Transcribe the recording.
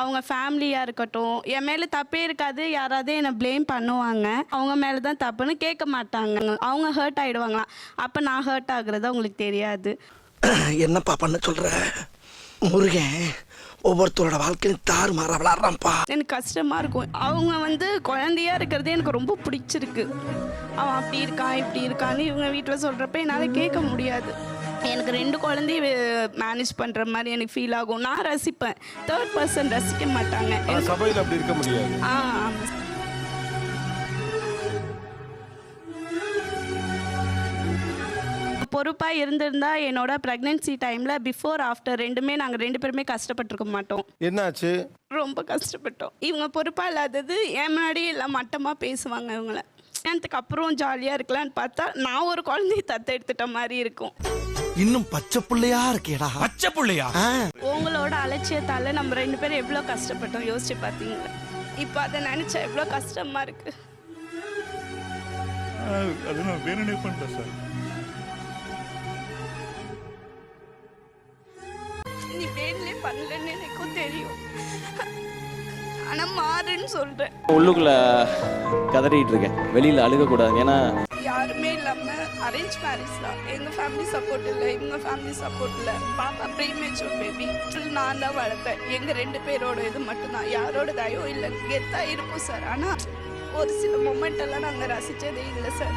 அவங்க ஃபேமிலியாக இருக்கட்டும் என் மேலே தப்பே இருக்காது யாராவது என்னை ப்ளேம் பண்ணுவாங்க அவங்க மேலே தான் தப்புன்னு கேட்க மாட்டாங்க. அவங்க ஹர்ட் ஆகிடுவாங்களாம் அப்போ நான் ஹர்ட் ஆகுறது அவங்களுக்கு தெரியாது. என்னப்பா பண்ண சொல்ற? முருகன் ஒவ்வொருத்தரோட வாழ்க்கையும் தாறு மாற விளாடுறான்ப்பா. எனக்கு கஷ்டமாக இருக்கும். அவங்க வந்து குழந்தையா இருக்கிறதே எனக்கு ரொம்ப பிடிச்சிருக்கு. அவன் அப்படி இருக்கான் இப்படி இருக்கான்னு இவங்க வீட்டில் சொல்கிறப்ப என்னால் கேட்க முடியாது. எனக்கு ரெண்டு குழந்தைய மேனேஜ் பண்ணுற மாதிரி எனக்கு ஃபீல் ஆகும். நான் ரசிப்பேன். தேர்ட் பர்சன் ரசிக்க மாட்டாங்க. சபையில் அப்படி இருக்க முடியாது. ஆ ஆமாம் பொறுப்பாக இருந்திருந்தா என்னோட ப்ரெக்னென்சி டைமில் பிஃபோர் ஆஃப்டர் ரெண்டுமே நாங்கள் ரெண்டு பேருமே கஷ்டப்பட்டிருக்க மாட்டோம். என்னாச்சு? ரொம்ப கஷ்டப்பட்டோம். இவங்க பொறுப்பாக இல்லாதது என் முன்னாடியே எல்லாம் மட்டமாக பேசுவாங்க இவங்கள. கல்யாணத்துக்கு அப்புறம் ஜாலியாக இருக்கலாம்னு பார்த்தா நான் ஒரு குழந்தைய தத்து எடுத்துட்ட மாதிரி இருக்கும். இன்னும் பச்சை புள்ளையா இருக்கேடா. பச்சை புள்ளையா? உங்களோட அலட்சியத்தால் நம்ம ரெண்டு பேரும் எவ்வளோ கஷ்டப்பட்டோம் யோசிச்சு பார்த்தீங்களா? இப்போ அதை நினச்சா எவ்வளோ கஷ்டமாக இருக்கு? அது நான் சார். நீ வேணுலே பண்ணலன்னு எனக்கும் தெரியும். ஆனால் மாறுன்னு சொல்கிறேன் உள்ளுக்குள்ள கதறிட்டு இருக்கேன். வெளியில அழுக கூடாது ஏன்னா யாருமே இல்லாமல் அரேஞ்ச் மேரேஜ் தான். எங்கள் ஃபேமிலி சப்போர்ட் இல்லை இவங்க ஃபேமிலி சப்போர்ட் இல்லை. பாப்பா ப்ரீமேச்சூர் பேபி நான் தான் வளர்த்தேன் எங்கள் ரெண்டு பேரோட இது மட்டும்தான். யாரோட தயவும் இல்லை. கெத்தாக இருக்கும் சார் ஆனால் ஒரு சில மொமெண்ட் எல்லாம் நாங்கள் ரசித்ததே இல்லை சார்